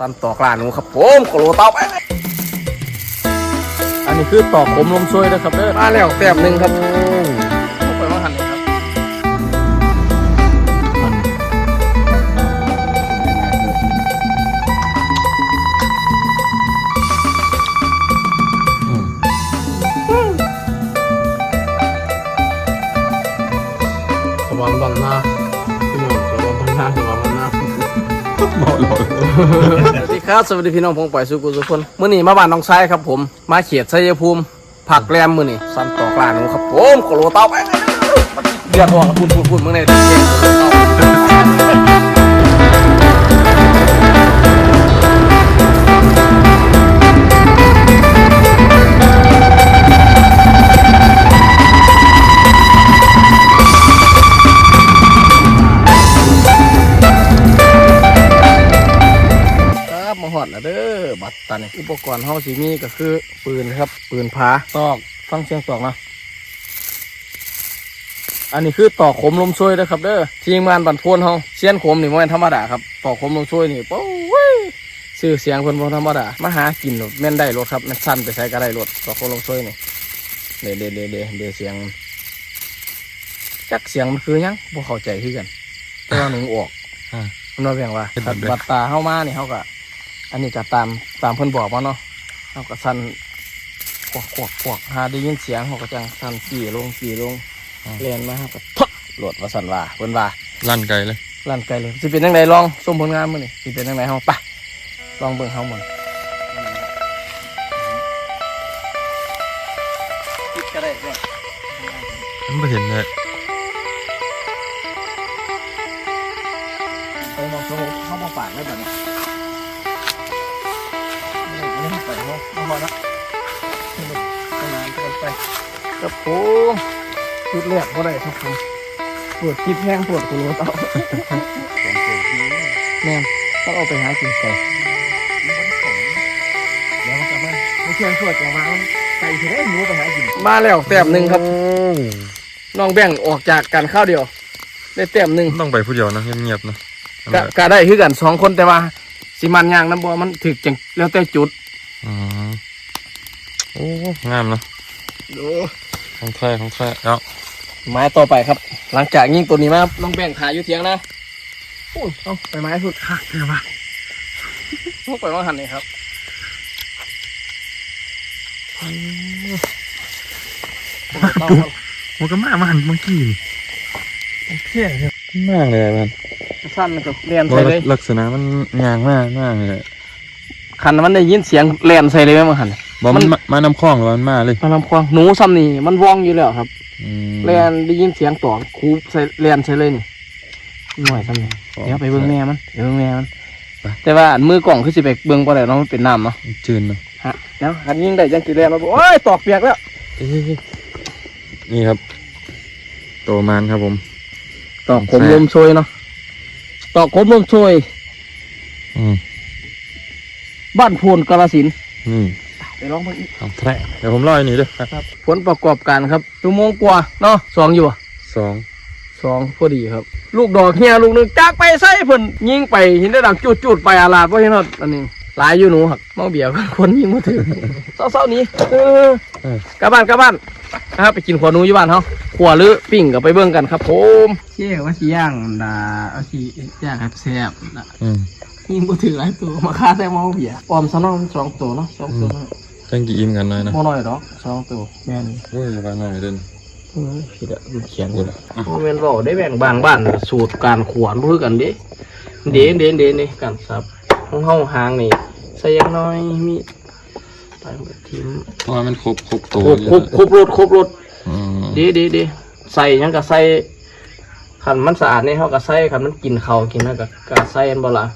สั้นต่อกลาหนูครับผมโคโลเต้าไปอันนี้คือตอกผมลมช่วยนะครับเด้อมาแล้วแต้มหนึ่งครับไปมาหันเลยครับสวรรค์บันน สวัสดีครับสวัสดีพี่น้องพงปล่อยสุกุสุคนมื่อนี้มาบ้านน้องชายครับผม มาเขียดชัยภูมิผักแรมมื่อนี้สั้นต่อกลาหนูครับผมโคโลเต้าไปเดือดร้อนพูดพูดพูดมึงในเด็กเก่งโคโลเต้าครั มาหอดแล้วเด้อบัตรตานี่อุปกรณ์เฮาสิมีก็คือ ปืนครับ ปืนผาตอกฟังเสียงตอกนะอันนี้คือตอกขมลมช่วยนะครับ เด้อทีมงานบันพวนเฮาเสียนขมนี่บ่แม่นธรรมดาครับตอกขมลมช่วยนี่โอ้ยชื่อเสียงเพิ่นบ่ธรรมดามาหากินโลดแม่นได้รถครับแม่นสั้นไปใช้ก็ได้รถตอกขมลมช่วยนี่เด้เด้เด้เด้เด้เสียง จักเสียงมันคือหยังบ่เข้าใจคือกันแต่ว่าหนูออกอ่ามันว่าเพียงว่าเฮ็ดบัแบดบใดบัดตาเข้ามานี่เขาก็ อันนี้ก็ตามตามเพิ่นบอกมาเนาะเขาก็สั่นขวกขวกขวกหาได้ยินเสียงเขาก็จังสั่นขี่ลงขี่ลงเรียนมาเขาก็ทดโหลดว่าสั่นว่าเพิ่นว่า ลั่นไกลเลย ลั่นไกลเลยสิเป็นยังไงลองชมผลงานมื้อนี่สิเป็นยังไงเฮาไปลองเบิ่งเฮาหมดคิดก็ได้แม่มันไม่เห็นเลยไปมองสมุเฮาบ่ปากได้บัดนี้ เฮาเอามาละไปงานกันไปครับผมชุดแรกบ่ได้ครับผมปวดคิดแห้งปวดกูรู้เต่าแม่ต้องเอาไปหากินไก่เดี๋ยวกลับมาไม่เชื่อสวดจะวางไก่จะได้หนูไปหากินมาแล้วแต้มหนึ่งครับน้องแบ่งออกจากกันข้าวเดียว ได้แต้มหนึ่งต้องไปผู้เดียวนะเงียบๆนะกะกะได้คือกันสองคนแต่ว่าสิมันยางน้ำบัวมันถึกจังแล้วแต่จุดอ โอ้งามนะดูของแท้ของแท้แล้วไม้ต่อไปครับ หลังจากยิงตัวนี้มาน้องแบ่งขายอยู่เทียงนะโอ้ยเอาไปไม้สุดหักเลยว่ะต้องไปว่าหันเลยครับต้องมันก็มากมาหันเมื่อกี้เที่ยงมากเลยมันสั้นมันก็เรียนใส่เลยลักษณะมันงางมากมากเลยคันมันได้ยินเสียงเรียนใส่เลยไหมมันหัน บอกมันมามานำคล้องหรือว่ามันมาเลยมันลำควางหนูซ้ำนี่มันว่องอยู่แล้วครับอืมเรียนได้ยินเสียงต่อคูใส่เรียนใส่เลยนี่หน่อยซ้ำนี่เดี๋ยวไปเบิ่งแม่มันเดี๋ยวเบิ่งแม่มันแต่ว่าอันมือกล่องคือสิไปเบิ่งบ่ได้เนาะมันเป็นน้ำเนาะจืนเนอะฮะเดี๋ยวหันยิงได้ยังกี่เรียนมาบอกโอ้ยตอกเปียกแล้วเอ้ยนี่ครับ โตมานครับผม ตอกขมลมโชยเนาะตอกขมลมโชยอืมบ้านโพนกาลสินธุ์นี่ ไปลองเบิ่งอีกของแท้เดี๋ยวผมรออยนี่ด้วยครับครับ ผลประกอบการครับชั่วโมงกว่าเนาะสองอยู่อะสองสองพอดีครับ ลูกดอกเฮียลูกหนึงจากไปใส่เพิ่นยิงไปเห็นได้ดังจุดจุดๆไปอาลาดเพราะเห็นว่าอันนี้หลายอยู่หนูหักเมาเบียร์คนยิงมาถึงเศร้าๆนี้เออกลับบ้านกลับบ้านนะครับไปกินขวาหนูอยู่บ้านเขาขวาหรือปิ้งกับไปเบิ่งกันครับผมเชี่ยว่าสิย่างดาเอาสิย่างครับแซ่บนะอืมยิงบ่ถือหลายตัวมาฆ่าแต่เมาเบียร์ออมซะเน้องสองตัวเนาะสองตัวเนาะ จังกี่อิ่มกันหน่อยนะบ่น้อยดอกสองตัวแม่นโอ้ยอย่าไปหน่อยเดินเออผิดอะเขียนพูดอะโมเมนต์บอกได้แบ่งบางบ้านสูตรการขวนรู้กันเด้เด้เด้เด้นี่การสับของเฮาหางนี่ใส่อยังน้อยมีไปหมดทีมเพราะว่ามันครบครบคตัวรบครบครบรถครบรถอืมเด้เด้เด้ใส่หยังก็ใส่ขันมันสะอาดนี่เฮาก็ใส่ขันมันกินข้าวกินนั่นก็ก็ใส่อันบ่ล่ะ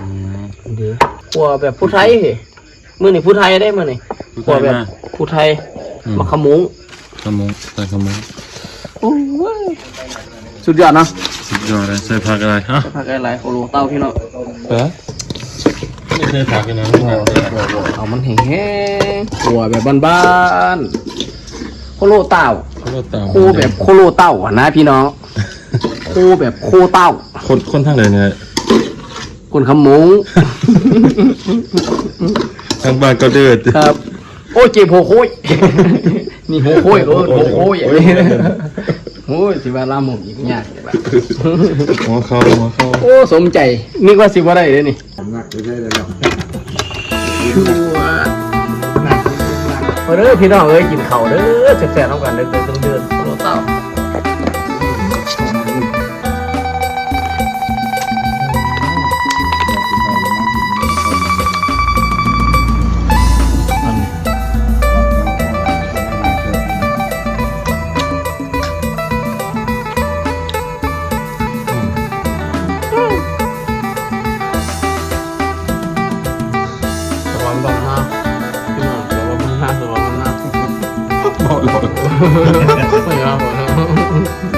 อืมเด้ขัวแบบผู้ไทยเฮ้ มื้อนี้ผู้ไทยได้มื้อนี้ผู้ขัวไทยแบบมา ผู้ไทยอืมมะขมุงขโมงใส่ขโมงโอ้ยสุดยอดเนาะสุดยอดเลยใส่ผักอะไรฮะผักหลายๆโคโลเต้าพี่น้องเป๊ะไม่ใช่ผักกันนะเอามันแห้งๆหัวแบบบ้านๆโคโลเต้าเขาก็ตามโคแบบโคโลเต้าอะนะพี่น้องโคแบบโคเต้า คนคนทางไหนเนี่ยคนขมุง ทางบ้านก็เดือดครับ โอ้ยเจ็บหัวโค้ยนี่หัวโค้ยโอ้ยหัวโค้ยอย่างนี้โอ้ยสิว่าลาหมุนอีกยากเลยล่ะหัวเข้าหัวเข้าโอ้สมใจนึกว่าสิว่าได้เลยนี่หนักไปได้เลยเนาะชัวมาเด้อพี่น้องเอ้ยกินข้าวเด้อแซ่บๆน้ำกันเด้อเดือ เมาหลอดไม่เอาผ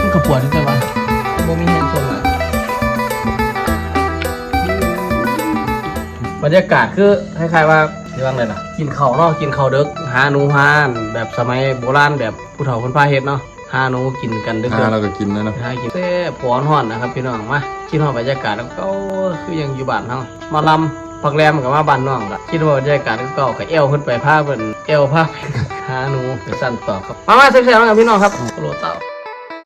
มกระปวดใช่ปะบ่มีแห้งส่งอะบรรยากาศคือคล้ายๆว่าที่ว่าไงล่ะ กินข้าวเนาะกินข้าวเด็กหาหนูหาอันแบบสมัยโบราณแบบผู้เฒ่าคนพาเฮ็ดเนาะหาหนูกินกันเด็กหาเราก็กินนะเนาะหากินแซ่บปอนฮ้อนนะครับพี่น้องมาคิดฮอดบรรยากาศแล้วก็คือยังอยู่บ้านเฮามาลำพักแรมกับมาบ้านน้องละคิดว่าบรรยากาศก็ก็เอวขึ้นไปพาเพิ่นเอวพา หาหนูไปสั่นต่อครับ มามาเซ็กๆแล้วกันพี่น้องครับโลเต้า